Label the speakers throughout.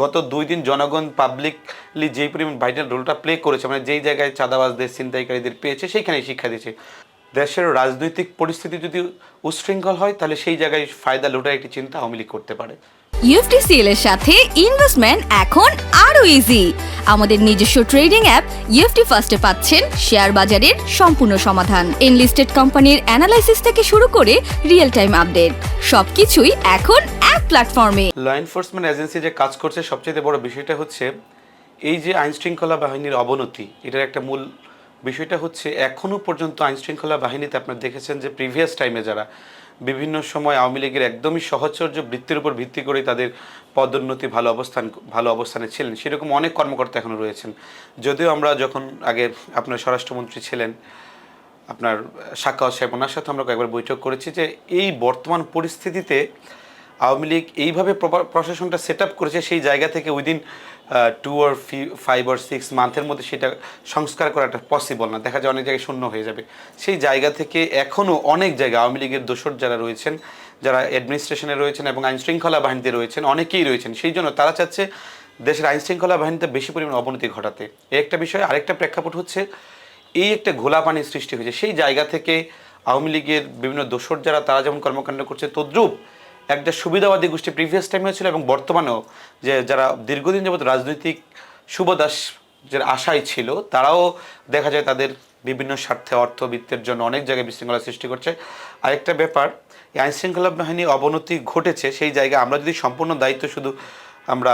Speaker 1: গত দুই দিন জনগণ পাবলিকলি যেই পরিমাণ ভাইটাল রোলটা প্লে করেছে মানে যেই জায়গায় চাঁদাবাজদের, ছিনতাইকারীদের পেয়েছে, সেইখানেই শিক্ষা দিয়েছে। দেশের রাজনৈতিক পরিস্থিতি যদি উশৃঙ্খল হয়, তাহলে সেই জায়গায় ফায়দা লোটার একটি চিন্তা আওয়ামী করতে পারে।
Speaker 2: ইউএফটিসিএল এর সাথে ইনভেস্টমেন্ট এখন আরও ইজি আমাদের নিজস্ব ট্রেডিং অ্যাপ ইউএফটি ফার্স্টে পাচ্ছেন শেয়ার বাজারের সম্পূর্ণ সমাধান। এনলিস্টেড কোম্পানির অ্যানালাইসিস থেকে শুরু করে রিয়েল টাইম আপডেট সবকিছুই এখন এক প্ল্যাটফর্মে
Speaker 1: ল এনফোর্সমেন্ট এজেন্সি যে কাজ করছে সবচেয়ে বড় বিষয়টা হচ্ছে এই যে আইন শৃঙ্খলা বাহিনীর অবনতি, এটার একটা মূল বিষয়টা হচ্ছে এখনও পর্যন্ত আইন শৃঙ্খলা বাহিনীতে আপনারা দেখেছেন যে প্রিভিয়াস টাইমে যারা বিভিন্ন সময় আওয়ামী লীগের একদমই সহচর্য বৃত্তির উপর ভিত্তি করে তাদের পদোন্নতি ভালো অবস্থান, ভালো অবস্থানে ছিলেন। সেরকম অনেক কর্মকর্তা এখনও রয়েছেন। যদিও আমরা যখন আগে আপনার স্বরাষ্ট্রমন্ত্রী ছিলেন, আপনার সাক্ষাৎ সাহেব, ওনার সাথে আমরা কয়েকবার বৈঠক করেছি যে এই বর্তমান পরিস্থিতিতে আওয়ামী লীগ এইভাবে প্রশাসনটা সেট করেছে, সেই জায়গা থেকে উইদিন টু আর ফাইভ আর সিক্স মান্থের মধ্যে সেটা সংস্কার করাটা পসিবল না। দেখা যায় অনেক জায়গায় শূন্য হয়ে যাবে। সেই জায়গা থেকে এখনও অনেক জায়গায় আওয়ামী লীগের দোসর যারা রয়েছেন, যারা অ্যাডমিনিস্ট্রেশনে রয়েছেন এবং আইন শৃঙ্খলা বাহিনীতে রয়েছেন, অনেকেই রয়েছেন, সেই জন্য তারা চাচ্ছে দেশের আইন শৃঙ্খলা বাহিনীতে বেশি পরিমাণ অবনতি ঘটাতে। এই একটা বিষয় আরেকটা প্রেক্ষাপট হচ্ছে, এই একটা ঘোলা পানির সৃষ্টি হয়েছে। সেই জায়গা থেকে আওয়ামী লীগের বিভিন্ন দোসর যারা, তারা যেমন কর্মকাণ্ড করছে, তদ্রূপ একটা সুবিধাবাদী গোষ্ঠী প্রিভিয়াস টাইমেও ছিল এবং বর্তমানেও যে যারা দীর্ঘদিন যাবৎ রাজনৈতিক শুভদাস যারা আশায় ছিল, তারাও দেখা যায় তাদের বিভিন্ন স্বার্থে, অর্থবিত্তের জন্য অনেক জায়গায় বিশৃঙ্খলা সৃষ্টি করছে। আরেকটা ব্যাপার, এই আইনশৃঙ্খলা বাহিনী অবনতি ঘটেছে, সেই জায়গায় আমরা যদি সম্পূর্ণ দায়িত্ব শুধু আমরা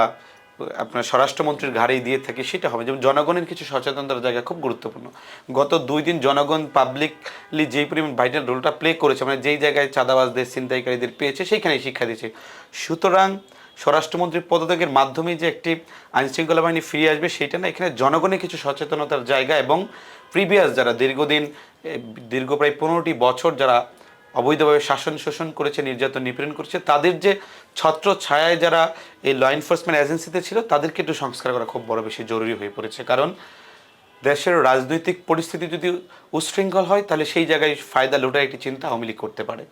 Speaker 1: আপনার স্বরাষ্ট্রমন্ত্রীর ঘাড়েই দিয়ে থাকি, সেটা হবে। যেমন জনগণের কিছু সচেতনতার জায়গা খুব গুরুত্বপূর্ণ। গত দুই দিন জনগণ পাবলিকলি যেই পরিমাণ ভাইটাল রোলটা প্লে করেছে মানে যেই জায়গায় চাঁদাবাজদের, ছিনতাইকারীদের পেয়েছে, সেইখানেই শিক্ষা দিয়েছে। সুতরাং স্বরাষ্ট্রমন্ত্রীর পদত্যাগের মাধ্যমে যে একটি আইন শৃঙ্খলা বাহিনী ফিরে আসবে, সেটা না, এখানে জনগণের কিছু সচেতনতার জায়গা এবং প্রিভিয়াস যারা দীর্ঘদিন দীর্ঘ প্রায় পনেরোটি বছর যারা অবৈধভাবে শাসন শোষণ করেছে, নির্যাতন নিপীড়ন করেছে, তাদের যে ছত্র ছায়ায় যারা এই ল এনফোর্সমেন্ট এজেন্সিতে ছিল, তাদেরকে একটু সংস্কার করা খুব বড় বেশি জরুরি হয়ে পড়েছে। কারণ দেশের রাজনৈতিক পরিস্থিতি যদি উশৃঙ্খল হয়, তাহলে সেই জায়গায় ফায়দা লোটার একটি চিন্তা আওয়ামী করতে পারে।